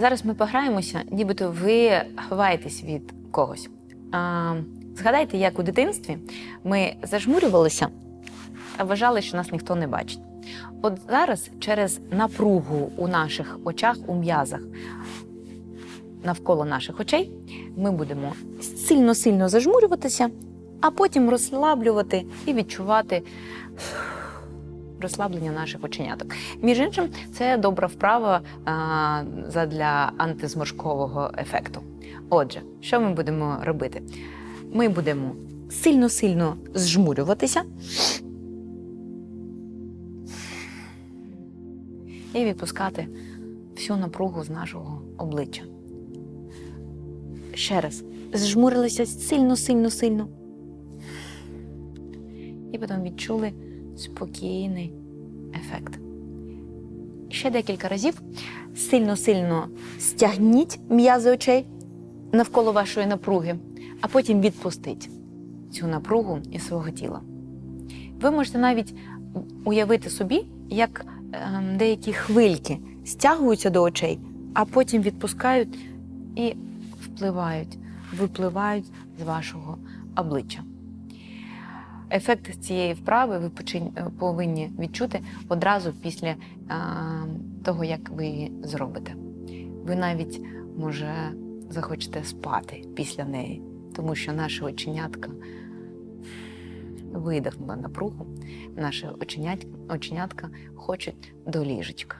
Зараз ми пограємося, нібито ви ховаєтесь від когось. А, згадайте, як у дитинстві ми зажмурювалися та вважали, що нас ніхто не бачить. От зараз через напругу у наших очах, у м'язах навколо наших очей, ми будемо сильно-сильно зажмурюватися, а потім розслаблювати і відчувати розслаблення наших оченяток. Між іншим, це добра вправа а, задля антизморшкового ефекту. Отже, що ми будемо робити? Ми будемо сильно-сильно зжмурюватися і відпускати всю напругу з нашого обличчя. Ще раз. Зжмурилися сильно, сильно, сильно. І потім відчули спокійний ефект. Ще декілька разів сильно-сильно стягніть м'язи очей навколо вашої напруги, а потім відпустіть цю напругу із свого тіла. Ви можете навіть уявити собі, як ем, деякі хвильки стягуються до очей, а потім відпускають і впливають, випливають з вашого обличчя. Ефект цієї вправи ви почин- повинні відчути одразу після того, як ви її зробите. Ви навіть, може, захочете спати після неї, тому що наша оченятка видихнула напругу, оченят, оченятка хочуть до ліжечка.